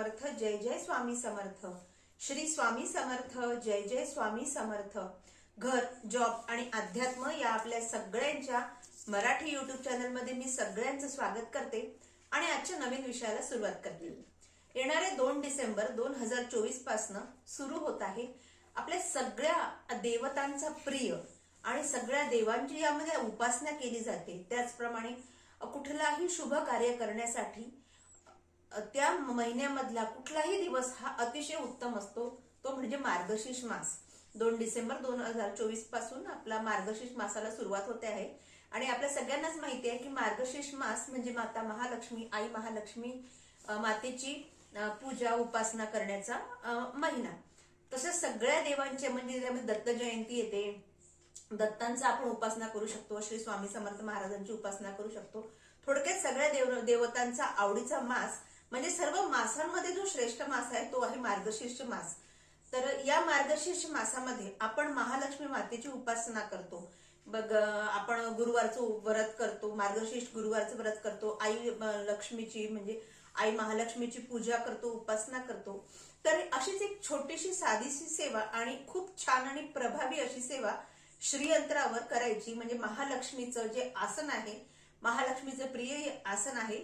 समर्थ जय जय स्वामी समर्थ. श्री स्वामी समर्थ जय जय स्वामी समर्थ. घर जॉब आणि अध्यात्म या आपल्या सगळ्यांच्या मराठी युट्यूब चॅनलमध्ये मी सगळ्यांचं स्वागत करते आणि आजच्या नवीन विषयाला सुरुवात करते. येणारे दोन डिसेंबर दोन हजार चोवीस पासनं सुरू होत आहे आपल्या सगळ्या देवतांचा प्रिय आणि सगळ्या देवांची यामध्ये उपासना केली जाते. त्याचप्रमाणे कुठलाही शुभ कार्य करण्यासाठी त्या महिन्यामधला कुठलाही दिवस हा अतिशय उत्तम असतो. तो म्हणजे मार्गशीर्ष मास. दोन डिसेंबर दोन हजार चोवीसपासून आपला मार्गशीर्ष मासाला सुरुवात होते आहे. आणि आपल्या सगळ्यांनाच माहिती आहे की मार्गशीर्ष मास म्हणजे माता महालक्ष्मी आई महालक्ष्मी मातेची पूजा उपासना करण्याचा महिना. तसेच सगळ्या देवांचे म्हणजे त्यामध्ये दत्त जयंती येते. दत्तांचा आपण उपासना करू शकतो. श्री स्वामी समर्थ महाराजांची उपासना करू शकतो. थोडक्यात सगळ्या देव देवतांचा आवडीचा मास म्हणजे सर्व मासांमध्ये जो श्रेष्ठ मास आहे तो आहे मार्गशीर्ष मास. तर या मार्गशीर्ष मासामध्ये आपण महालक्ष्मी मातेची उपासना करतो. बघ आपण गुरुवारचं व्रत करतो मार्गशीर्ष गुरुवारचं व्रत करतो आई लक्ष्मीची म्हणजे आई महालक्ष्मीची पूजा करतो उपासना करतो. तर अशीच एक छोटीशी साधीशी सेवा आणि खूप छान आणि प्रभावी अशी सेवा श्रीयंत्रावर करायची. म्हणजे महालक्ष्मीचं जे आसन आहे महालक्ष्मीचं प्रिय आसन आहे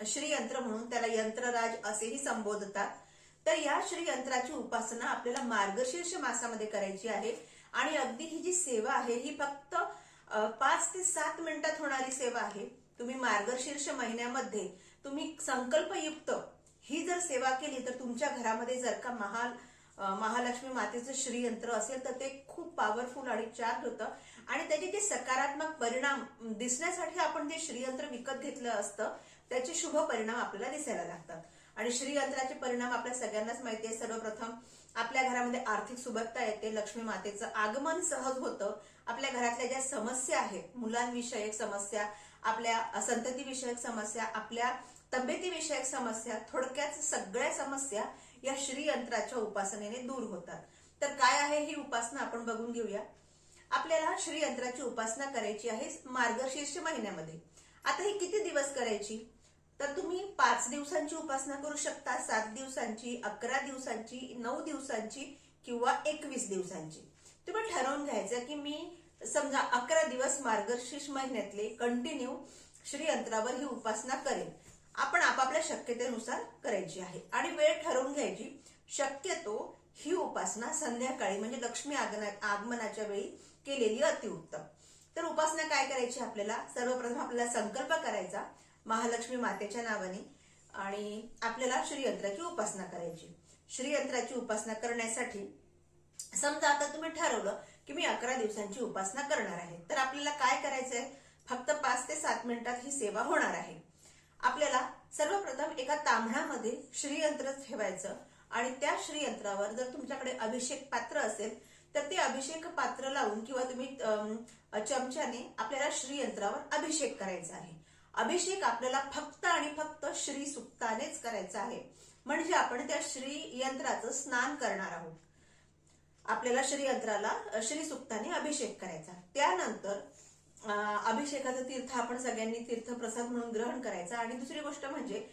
श्रीयंत्र म्हणून त्याला यंत्रराज असेही संबोधतात. तर या श्रीयंत्राची उपासना आपल्याला मार्गशीर्ष मासामध्ये करायची आहे आणि अगदी ही जी सेवा आहे ही फक्त पाच ते सात मिनिटात होणारी सेवा आहे. तुम्ही मार्गशीर्ष महिन्यामध्ये तुम्ही संकल्पयुक्त ही जर सेवा केली तर तुमच्या घरामध्ये जर का महाल महालक्ष्मी मातेचं श्रीयंत्र असेल तर ते खूप पॉवरफुल आणि चार्ज होतं. आणि त्याचे जे सकारात्मक परिणाम दिसण्यासाठी आपण ते श्रीयंत्र विकत घेतलं असतं त्याचे शुभ परिणाम आपल्याला दिसायला लागतात. आणि श्रीयंत्राचे परिणाम आपल्या सगळ्यांनाच माहिती आहे. सर्वप्रथम आपल्या घरामध्ये आर्थिक सुबत्ता येते. लक्ष्मी मातेचं आगमन सहज होतं. आपल्या घरातल्या ज्या समस्या आहेत मुलांविषयक समस्या आपल्या संतती विषयक समस्या आपल्या तब्येतीविषयक समस्या थोडक्यात सगळ्या समस्या या श्रीयंत्राच्या उपासनेने दूर होतात. तर काय आहे ही उपासना आपण बघून घेऊया. आपल्याला श्रीयंत्राची उपासना करायची आहे मार्गशीर्ष महिन्यामध्ये. आता ही किती दिवस करायची? तर तुम्ही पाच दिवसांची उपासना करू शकता सात दिवसांची अकरा दिवसांची नऊ दिवसांची किंवा एकवीस दिवसांची. तुम्ही ठरवून घ्यायचं की मी समजा अकरा दिवस मार्गशीर्ष महिन्यातले कंटिन्यू श्री अंतरावर ही उपासना करेन. आपण आपापल्या शक्यतेनुसार करायची आहे. आणि वेळ ठरवून घ्यायची शक्यतो ही उपासना संध्याकाळी म्हणजे लक्ष्मी आगमनाच्या वेळी केलेली अतिउत्तम. तर उपासना काय करायची आपल्याला? सर्वप्रथम आपल्याला संकल्प करायचा. महालक्ष्मी मातेच्या नावाने आणि आपल्याला श्रीयंत्राची उपासना करायची. श्रीयंत्राची उपासना करण्यासाठी समजा आता तुम्ही ठरवलं की मी अकरा दिवसांची उपासना करणार आहे. तर आपल्याला काय करायचंय? फक्त पाच ते सात मिनिटात ही सेवा होणार आहे. आपल्याला सर्वप्रथम एका तांबण्यामध्ये श्रीयंत्र ठेवायचं आणि त्या श्रीयंत्रावर जर तुमच्याकडे अभिषेक पात्र असेल तर ते अभिषेक पात्र लावून किंवा तुम्ही चमच्याने आपल्याला श्रीयंत्रावर अभिषेक करायचा आहे. अभिषेक आपल्याला फक्त आणि फक्त श्री सुक्तानेच करायचा आहे. म्हणजे आपण त्या श्री यंत्राचं स्नान करणार आहोत. आपल्याला श्रीयंत्राला श्री सुक्ताने अभिषेक करायचा. त्यानंतर अभिषेकाचं तीर्थ आपण सगळ्यांनी तीर्थप्रसाद म्हणून ग्रहण करायचा. आणि दुसरी गोष्ट म्हणजे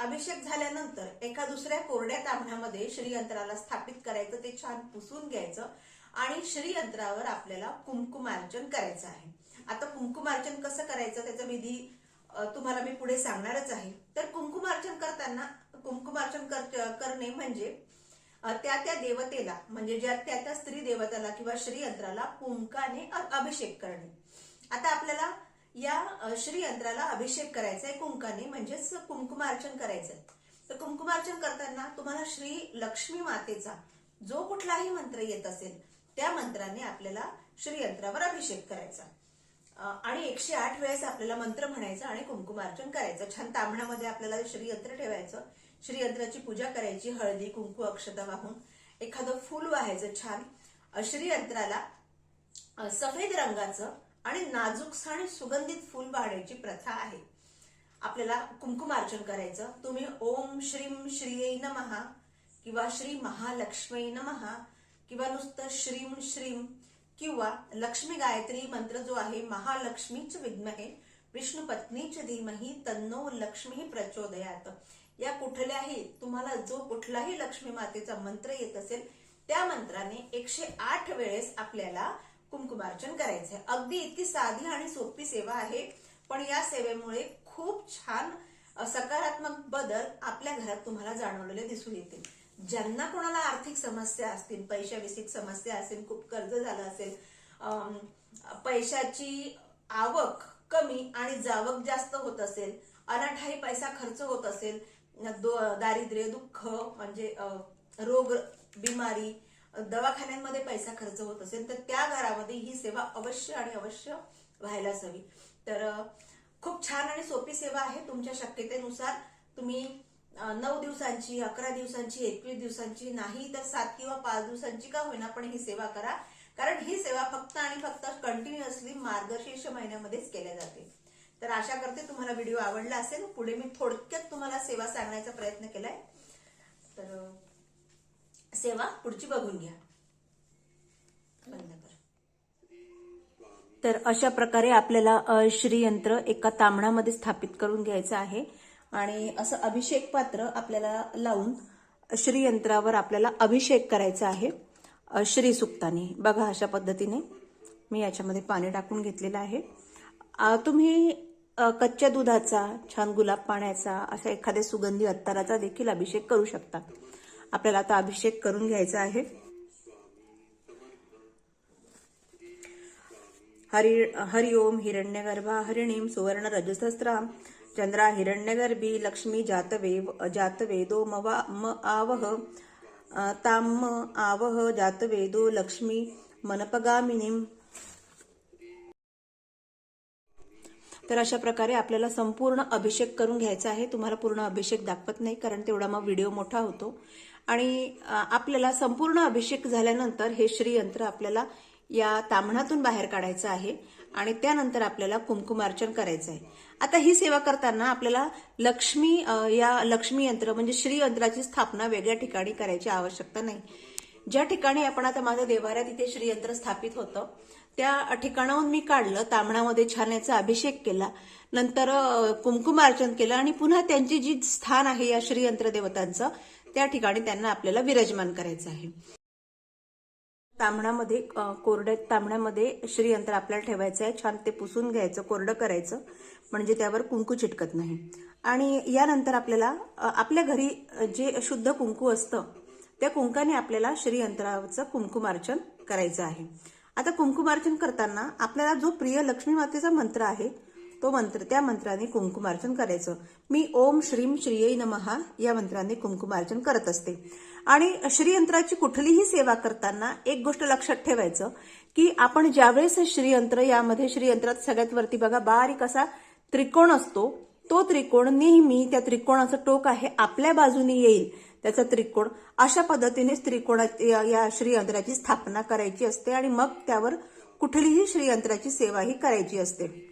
अभिषेक झाल्यानंतर एका दुसऱ्या कोरड्या तांबण्यामध्ये श्रीयंत्राला स्थापित करायचं ते छान पुसून घ्यायचं. आणि श्रीयंत्रावर आपल्याला कुंकुमार्चन करायचं आहे. आता कुंकुमार्चन कसं करायचं त्याचा विधी तुम्हाला मी पुढे सांगणारच आहे. तर कुंकुमार्चन करताना कुंकुमार्चन करणे म्हणजे त्या त्या देवतेला म्हणजे ज्या त्या त्या स्त्री देवताला किंवा श्रीयंत्राला कुंकाने अभिषेक करणे. आता आपल्याला या श्रीयंत्राला अभिषेक करायचा आहे कुंकाने म्हणजेच कुंकुमार्चन करायचंय. तर कुंकुमार्चन करताना तुम्हाला श्री लक्ष्मी मातेचा जो कुठलाही मंत्र येत असेल त्या मंत्राने आपल्याला श्रीयंत्रावर अभिषेक करायचा. आणि एकशे आठ वेळेस आपल्याला मंत्र म्हणायचं आणि कुंकुमार्चन करायचं. छान तांबण्यामध्ये आपल्याला श्रीयंत्र ठेवायचं. श्रीयंत्राची पूजा करायची हळदी कुंकू अक्षता वाहून. एखादं फूल व्हायचं छान. श्रीयंत्राला सफेद रंगाचं आणि नाजूक आणि सुगंधित फूल वाढायची प्रथा आहे. आपल्याला कुंकुमार्चन करायचं. तुम्ही ओम श्रीम श्रीय नमहा किंवा श्री महालक्ष्मी नमहा किंवा नुसतं श्रीम श्रीम किंवा लक्ष्मी गायत्री मंत्र जो आहे महालक्ष्मीच विद्महे विष्णू पत्नीच धीमही तन्नो लक्ष्मी प्रचोदयात. या कुठल्याही तुम्हाला जो कुठलाही लक्ष्मी मातेचा मंत्र येत असेल त्या मंत्राने एकशे आठ वेळेस आपल्याला कुंकुमार्चन करायचं आहे अगदी इतकी साधी आणि सोपी सेवा आहे पण या सेवेमुळे खूप छान सकारात्मक बदल आपल्या घरात तुम्हाला जाणवलेले दिसून येतील. ज्यांना कोणाला आर्थिक समस्या असतील पैशाविषयक समस्या असेल खूप कर्ज झालं असेल पैशाची आवक कमी आणि जावक जास्त होत असेल अनाठाई पैसा खर्च होत असेल दारिद्र्य दुःख म्हणजे रोग बिमारी दवाखान्यांमध्ये पैसा खर्च होत असेल तर त्या घरामध्ये ही सेवा अवश्य आणि अवश्य व्हायलाच हवी. तर खूप छान आणि सोपी सेवा आहे तुमच्या शक्यतेनुसार तुम्ही नऊ दिवसांची अकरा दिवसांची एकवीस दिवसांची नाही तर सात किंवा पाच दिवसांची का होईना पण ही सेवा करा. कारण ही सेवा फक्त आणि फक्त कंटिन्युअसली मार्गशीर्ष महिन्यामध्येच केल्या जाते. तर आशा करते तुम्हाला व्हिडिओ आवडला असेल. पुढे मी थोडक्यात तुम्हाला सेवा सांगण्याचा प्रयत्न केलाय. तर सेवा पुढची बघून घ्या. तर अशा प्रकारे आपल्याला श्रीयंत्र एका तांबणामध्ये स्थापित करून घ्यायचं आहे. आणि असं अभिषेक पात्र आपल्याला लावून श्रीयंत्रावर आपल्याला अभिषेक करायचा आहे. श्री श्रीसुक्ताने बघा अशा पद्धतीने मी याच्यामध्ये पाणी टाकून घेतलेलं आहे. तुम्ही कच्च्या दुधाचा छान गुलाब पाण्याचा अशा एखाद्या सुगंधी अत्ताराचा देखील अभिषेक करू शकता. आपल्याला आता अभिषेक करून घ्यायचा आहे. हरि हरि ओम हिरण्यगर्भा हरिणीम सुवर्ण रजसहस्राम चंद्रा हिरण्यगर्भी लक्ष्मी जातवेव जातवेदो मवा म आवह ताम आवह जातवेदो लक्ष्मी मनपगामिनीम. तर अशा प्रकारे आपल्याला संपूर्ण अभिषेक करून घ्यायचा आहे. तुम्हाला पूर्ण अभिषेक दाखवत नाही कारण तेवढा मग व्हिडिओ मोठा होतो. आणि आपल्याला संपूर्ण अभिषेक झाल्यानंतर हे श्रीयंत्र आपल्याला या तांबणातून बाहेर काढायचं आहे. आणि त्यानंतर आपल्याला कुंकुमार्चन करायचं आहे आता ही सेवा करताना आपल्याला लक्ष्मी या लक्ष्मी यंत्र म्हणजे श्रीयंत्राची स्थापना वेगळ्या ठिकाणी करायची आवश्यकता नाही. ज्या ठिकाणी आपण आता माझं देवाऱ्या तिथे श्रीयंत्र स्थापित होतं त्या ठिकाणाहून मी काढलं तांबणामध्ये छान याचा अभिषेक केला नंतर कुमकुमार्चन कुंकुमार्चन केलं आणि पुन्हा त्यांची जी स्थान आहे या श्रीयंत्र देवतांचं त्या ठिकाणी त्यांना आपल्याला विराजमान करायचं आहे. तांबणामध्ये कोरड्या तांबण्यामध्ये श्रीयंत्र आपल्याला ठेवायचं आहे. छान ते पुसून घ्यायचं कोरडं करायचं. म्हणजे त्यावर कुंकू चिटकत नाही. आणि यानंतर आपल्याला आपल्या घरी जे शुद्ध कुंकू असतं त्या कुंकाने आपल्याला श्रीयंत्राचं कुंकुमार्चन करायचं आहे. आता कुंकुमार्चन करताना आपल्याला जो प्रिय लक्ष्मी मातेचा मंत्र आहे तो मंत्र त्या मंत्राने कुंकुमार्चन करायचं. मी ओम श्रीम श्रीय नमहा या मंत्राने कुंकुमार्चन करत असते. आणि श्रीयंत्राची कुठलीही सेवा करताना एक गोष्ट लक्षात ठेवायचं की आपण ज्यावेळेस श्रीयंत्र यामध्ये श्रीयंत्रात सगळ्यात वरती बघा बारीक असा त्रिकोण असतो तो त्रिकोण नेहमी त्या त्रिकोणाचं टोक आहे आपल्या बाजूने येईल त्याचा त्रिकोण. अशा पद्धतीनेच त्रिकोणा या- श्रीयंत्राची स्थापना करायची असते आणि मग त्यावर कुठलीही श्रीयंत्राची सेवा ही करायची असते.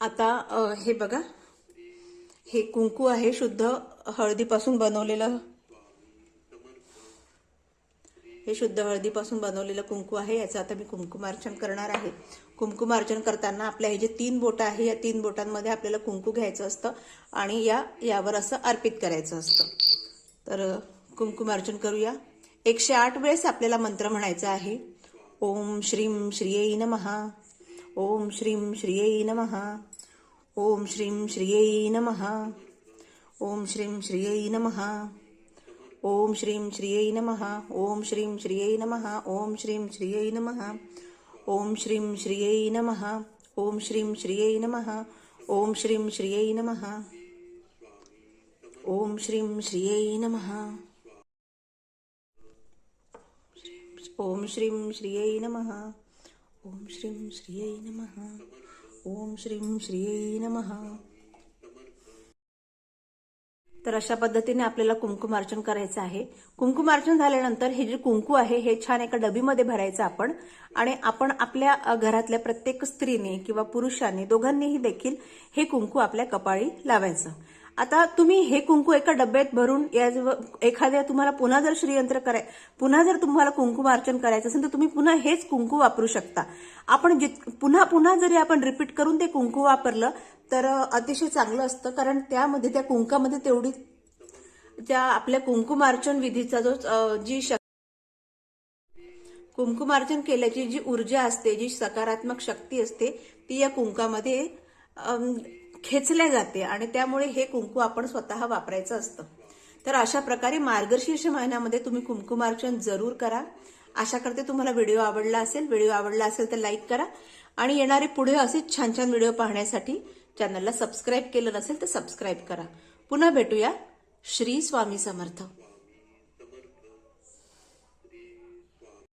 आता हे बघा हे कुंकू आहे शुद्ध हळदीपासून बनवलेलं हे शुद्ध हळदीपासून बनवलेलं कुंकू आहे. याचं आता मी कुंकुमार्चन करणार आहे. कुंकुमार्चन करताना आपल्या हे जे तीन बोटं आहे या तीन बोटांमध्ये आपल्याला कुंकू घ्यायचं असतं आणि या यावर असं अर्पित करायचं असतं. तर कुंकुमार्चन करूया. एकशे आठ वेळेस आपल्याला मंत्र म्हणायचा आहे. ओम श्रीम श्रियै नमहा ओम श्रीम श्रियै नमहा ओम श्रीम श्रियै नमहा ओम श्रीम श्रियै नमहा ओम श्रीं श्रियै नमः ओम श्रीं श्रियै नमः ओम श्रीं श्रियै नमः ओम श्रीं श्रियै नमः ओम श्रीं श्रियै नमः ओम श्रीं श्रियै नमः ओम श्रीं श्रियै नमः ओम श्रीं श्रियै नमः ओम श्रीं श्रियै नमः ओम श्रीं श्रियै नमः तर अशा पद्धतीने आपल्याला कुंकुमार्चन करायचं आहे. कुंकुमार्चन झाल्यानंतर हे जे कुंकू आहे हे छान एका डबीमध्ये भरायचं आपण. आणि आपण आपल्या घरातल्या प्रत्येक स्त्रीने किंवा पुरुषाने दोघांनीही देखील हे कुंकू आपल्या कपाळी लावायचं. आता तुम्ही हे कुंकू एका डब्यात भरून या एखाद्या तुम्हाला पुन्हा जर श्रीयंत्र कराय पुन्हा जर तुम्हाला कुंकुमार्चन करायचं असेल तर तुम्ही पुन्हा हेच कुंकू वापरू शकता. आपण जित पुन्हा पुन्हा जरी आपण रिपीट करून ते कुंकू वापरलं तर अतिशय चांगलं असतं कारण त्यामध्ये त्या कुंकामध्ये तेवढी त्या आपल्या कुंकुमार्चन विधीचा जो जी कुंकुमार्चन केल्याची जी ऊर्जा असते जी सकारात्मक शक्ती असते ती या कुंकामध्ये खेचल्या जाते आणि त्यामुळे हे कुंकू आपण स्वतः वापरायचं असतं. तर अशा प्रकारे मार्गशीर्ष महिन्यामध्ये तुम्ही कुंकुमार्चन जरूर करा. आशा करते तुम्हाला व्हिडिओ आवडला असेल. व्हिडिओ आवडला असेल तर लाईक करा. आणि येणारे पुढे असेच छान छान व्हिडिओ पाहण्यासाठी चॅनलला सबस्क्राईब केलं नसेल तर सबस्क्राईब करा. पुन्हा भेटूया. श्री स्वामी समर्थ.